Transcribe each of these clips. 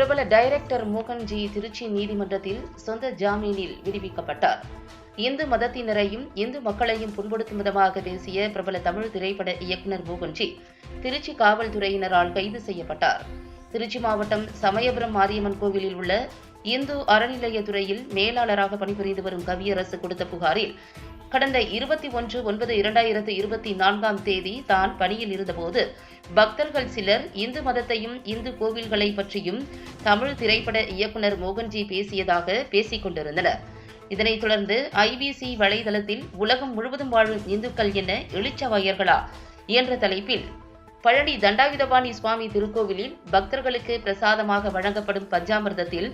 பிரபல டைரக்டர் மோகன்ஜி திருச்சி நீதிமன்றத்தில் சொந்த ஜாமீனில் விடுவிக்கப்பட்டார். இந்து மதத்தினரையும் இந்து மக்களையும் புண்படுத்தும் விதமாக பேசிய பிரபல தமிழ் திரைப்பட இயக்குநர் மோகன்ஜி திருச்சி காவல்துறையினரால் கைது செய்யப்பட்டார். திருச்சி மாவட்டம் சமயபுரம் மாரியம்மன் கோவிலில் உள்ள இந்து அறநிலையத்துறையில் மேலாளராக பணிபுரிந்து வரும் கவியரசு கொடுத்த புகாரில் கடந்த இருபத்தி ஒன்று ஒன்பது இரண்டாயிரத்து இருபத்தி நான்காம் தேதி தான் பணியில் இருந்தபோது பக்தர்கள் சிலர் இந்து மதத்தையும் இந்து கோவில்களை பற்றியும் தமிழ் திரைப்பட இயக்குனர் மோகன்ஜி பேசியதாக பேசிக் கொண்டிருந்தனர். இதனைத் தொடர்ந்து ஐபிசி வலைதளத்தில் உலகம் முழுவதும் வாழும் இந்துக்கள் என எழுச்சவாயர்களா என்ற தலைப்பில் பழனி தண்டாயுதபாணி சுவாமி திருக்கோவிலில் பக்தர்களுக்கு பிரசாதமாக வழங்கப்படும் பஞ்சாமிர்தத்தில்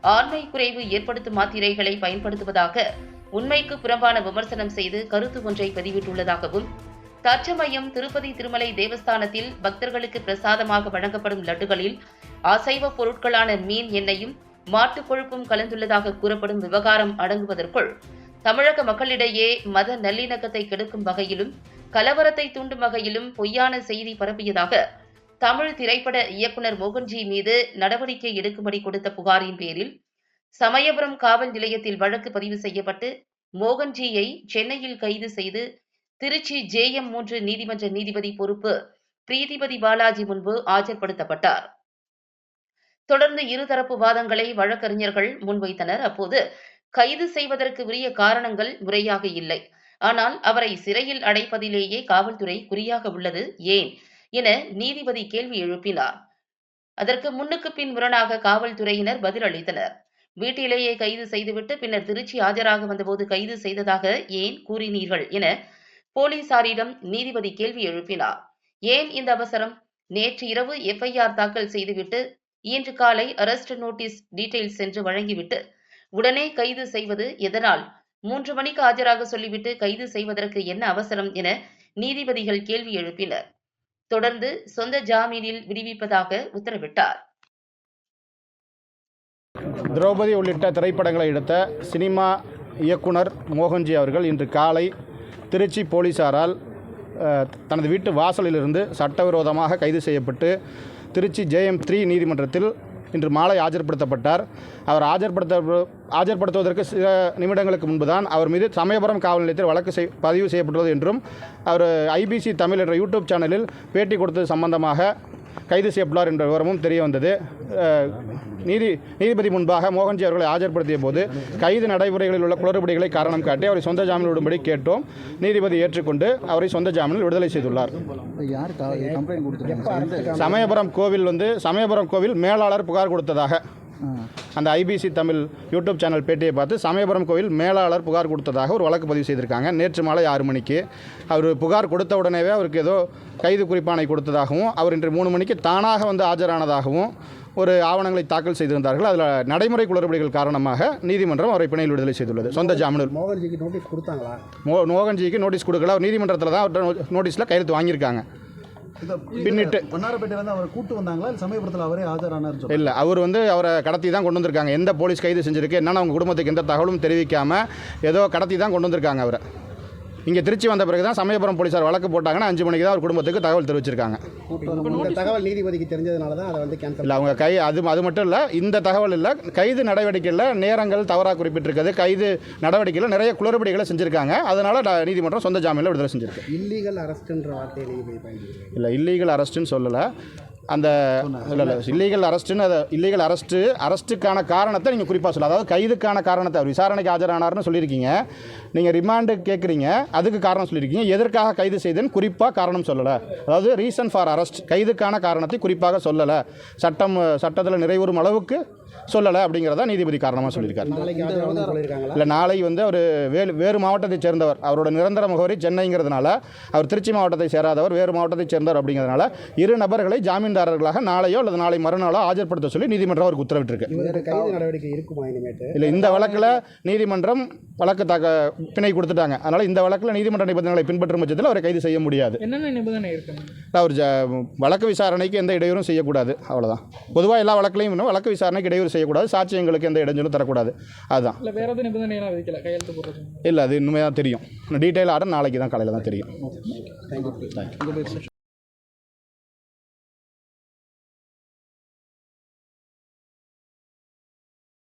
ஆண்மை குறைவு ஏற்படுத்தும் மாத்திரைகளை பயன்படுத்துவதாக உண்மைக்கு புறம்பான விமர்சனம் செய்து கருத்து ஒன்றை பதிவிட்டுள்ளதாகவும் தற்சமயம் திருப்பதி திருமலை தேவஸ்தானத்தில் பக்தர்களுக்கு பிரசாதமாக வழங்கப்படும் லட்டுகளில் அசைவ பொருட்களான மீன் எண்ணெயும் மாட்டுக் கொழுப்பும் கலந்துள்ளதாக கூறப்படும் விவகாரம் அடங்குவதற்குள் தமிழக மக்களிடையே மத நல்லிணக்கத்தை கெடுக்கும் வகையிலும் கலவரத்தை தூண்டும் வகையிலும் பொய்யான செய்தி பரப்பியதாக தமிழ் திரைப்பட இயக்குனர் மோகன்ஜி மீது நடவடிக்கை எடுக்கும்படி கொடுத்த புகாரின் பேரில் சமயபுரம் காவல் நிலையத்தில் வழக்கு பதிவு செய்யப்பட்டு மோகன்ஜியை சென்னையில் கைது செய்து திருச்சி ஜேஎம் மூன்று நீதிமன்ற நீதிபதி பொறுப்பு பிரீதிபதி பாலாஜி முன்பு ஆஜர்படுத்தப்பட்டார். தொடர்ந்து இருதரப்பு வாதங்களை வழக்கறிஞர்கள் முன்வைத்தனர். அப்போது கைது செய்வதற்கு உரிய காரணங்கள் முறையாக இல்லை. ஆனால் அவரை சிறையில் அடைப்பதிலேயே காவல்துறை குறியாக உள்ளது ஏன் என நீதிபதி கேள்வி எழுப்பினார். அதற்கு முன்னுக்கு பின் முரணாக காவல்துறையினர் பதிலளித்தனர் வீட்டிலேயே கைது செய்துவிட்டு பின்னர் திருச்சி ஆஜராக வந்தபோது கைது செய்ததாக ஏன் கூறினீர்கள் என போலீசாரிடம் நீதிபதி கேள்வி எழுப்பினார். ஏன் இந்த அவசரம்? நேற்று இரவு எஃப்ஐஆர் தாக்கல் செய்துவிட்டு இன்று காலை அரெஸ்ட் நோட்டீஸ் டீடைல்ஸ் சென்று வழங்கிவிட்டு உடனே கைது செய்வது எதனால்? மூன்று மணிக்கு ஆஜராக சொல்லிவிட்டு கைது செய்வதற்கு என்ன அவசரம் என நீதிபதிகள் கேள்வி எழுப்பினர். தொடர்ந்து சொந்த ஜாமீனில் விடுவிப்பதாக உத்தரவிட்டார். திரௌபதி உள்ளிட்ட திரைப்படங்களை எடுத்த சினிமா இயக்குனர் மோகன்ஜி அவர்கள் இன்று காலை திருச்சி போலீசாரால் தனது வீட்டு வாசலிலிருந்து சட்டவிரோதமாக கைது செய்யப்பட்டு திருச்சி ஜேஎம் த்ரீ நீதிமன்றத்தில் இன்று மாலை ஆஜர்படுத்தப்பட்டார். அவர் ஆஜர்படுத்த ஆஜர்படுத்துவதற்கு சில நிமிடங்களுக்கு முன்புதான் அவர் மீது சமயபுரம் காவல் நிலையத்தில் வழக்கு செய் பதிவு செய்யப்பட்டுள்ளது என்றும் அவர் ஐபிசி தமிழ் என்ற யூடியூப் சேனலில் பேட்டி கொடுத்தது சம்பந்தமாக கைது செய்யப்பட்டார் என்ற விவரமும் தெரிய வந்தது. நீதி நீதிபதி முன்பாக மோகன்ஜி அவர்களை ஆஜர்படுத்திய போது கைது நடைமுறைகளில் உள்ள குளறுபடிகளை காரணம் காட்டி அவரை சொந்த ஜாமீனில் விடும்படி கேட்டோம். நீதிபதி ஏற்றுக்கொண்டு அவரை சொந்த ஜாமீனில் விடுதலை செய்துள்ளார். சமயபுரம் கோவில் வந்து சமயபுரம் கோவில் மேலாளர் புகார் கொடுத்ததாக. அந்த ஐபிசி தமிழ் யூடியூப் சேனல் பேட்டியை பார்த்து சமயபுரம் கோவில் மேலாளர் புகார் கொடுத்ததாக ஒரு வழக்கு பதிவு செய்திருக்காங்க. நேற்று மாலை ஆறு மணிக்கு. அவர் புகார் கொடுத்த உடனேவே அவருக்கு ஏதோ கைது குறிப்பானை கொடுத்ததாகவும் அவர் இன்று மூணு மணிக்கு தானாக வந்து ஆஜரானதாகவும் ஒரு ஆவணங்களை தாக்கல் செய்திருந்தார்கள். அதில் நடைமுறை குளறுபடிகள் காரணமாக நீதிமன்றம் அவரை பிணையில் விடுதலை செய்துள்ளது. சொந்த ஜாமீனில். மோகன்ஜிக்கு நோட்டீஸ் கொடுத்தாங்களா? மோ மோகன்ஜிக்கு நோட்டீஸ் கொடுக்கல. அவர் நீதிமன்றத்தில் தான் அவர்கிட்ட நோட்டீஸில் கையெழுத்து வாங்கியிருக்காங்க. பின்னிட்டு. வண்ணாரப்பேட்டையில அவர் கூட்டு வந்தாங்களா? இல்லை சமயபுரத்தில் அவரே ஆஜரானார் இல்லை அவர் வந்து அவரை கடத்தி தான் கொண்டு வந்திருக்காங்க. எந்த போலீஸ் கைது செஞ்சிருக்கு? என்னென்ன அவங்க குடும்பத்துக்கு எந்த தகவலும் தெரிவிக்காமல் ஏதோ கடத்தி தான் கொண்டு வந்திருக்காங்க அவரை. இங்கே திருச்சி வந்த பிறகு தான் சமயபுரம் போலீஸார் வழக்கு போட்டாங்கன்னா அஞ்சு மணிக்கு தான் அவர் குடும்பத்துக்கு தகவல் தெரிவிச்சிருக்காங்க. தகவல் நீதிபதிக்கு தெரிஞ்சதுனால தான் அதை வந்து கேன்சல் இல்லை அவங்க கை அது அது மட்டும் இல்லை இந்த தகவல் இல்லை கைது நடவடிக்கையில் நேரங்கள் தவறாக குறிப்பிட்டிருக்குது கைது நடவடிக்கையில் நிறைய குளறுபடிகளை செஞ்சுருக்காங்க. அதனால் நீதிமன்றம் சொந்த ஜாமீனில் விடுதலை செஞ்சிருக்கு. இல்லீகல் அரெஸ்ட்ன்ற வார்த்தையை நீதிபதி இல்லை இல்லீகல் அரெஸ்ட்டுன்னு சொல்லலை. அந்த இல்லை இல்லை இல்லீகல் அரெஸ்ட்டுன்னு அதை இல்லீகல் அரெஸ்ட்டு அரெஸ்ட்டுக்கான காரணத்தை நீங்கள் குறிப்பாக சொல்லலாம். அதாவது கைதுக்கான காரணத்தை அவர் விசாரணைக்கு ஆஜரானார்னு சொல்லியிருக்கீங்க. நீங்கள் ரிமாண்டு கேட்குறீங்க அதுக்கு காரணம் சொல்லியிருக்கீங்க. எதற்காக கைது செய்தேன்னு குறிப்பாக காரணம் சொல்லலை. அதாவது ரீசன் ஃபார் அரெஸ்ட் கைதுக்கான காரணத்தை குறிப்பாக சொல்லலை. சட்டம் சட்டத்தில் நிறைவேறும் அளவுக்கு சொல்லலை அப்படிங்கிறத நீதிபதி காரணமாக சொல்லியிருக்காரு. இல்லை நாளை வந்து அவர் வேறு வேறு மாவட்டத்தைச் சேர்ந்தவர். அவரோட நிரந்தர முகவரி சென்னைங்கிறதுனால அவர் திருச்சி மாவட்டத்தை சேராதவர் வேறு மாவட்டத்தைச் சேர்ந்தவர் அப்படிங்கிறதுனால இரு நபர்களை ஜாமீன்தாரர்களாக நாளையோ அல்லது நாளை மறுநாளோ ஆஜர்படுத்த சொல்லி நீதிமன்றம் அவருக்கு உத்தரவிட்டிருக்கு. இவருக்கு கைது நடவடிக்கை இருக்குமா இனிமேட்டு? இல்லை இந்த வழக்கில் நீதிமன்றம் வழக்கு தாக்க பிணை கொடுத்துட்டாங்க. அதனால் இந்த வழக்கில் நீதிமன்ற நிபந்தனைகளை பின்பற்றும் பட்சத்தில் அவரை கைது செய்ய முடியாது. என்னென்ன நிபந்தனை இருக்குங்க அவர் வழக்கு விசாரணைக்கு எந்த இடையூறும் செய்யக்கூடாது. அவ்வளோதான் பொதுவாக எல்லா வழக்குலையும் இன்னும் வழக்கு விசாரணைக்கு இடையூறு செய்யக்கூடாது சாட்சியங்களுக்கு எந்த இடைஞ்சலும் தரக்கூடாது. அதுதான். இல்லை வேற எதுவும் நிபந்தனையெல்லாம் விதிக்கல? கையெழுத்து போடுறது இல்லை அது இன்னுமே தான் தெரியும் டீட்டெயில் ஆர்டர் நாளைக்கு தான் காலையில் தான் தெரியும் தேங்க்யூ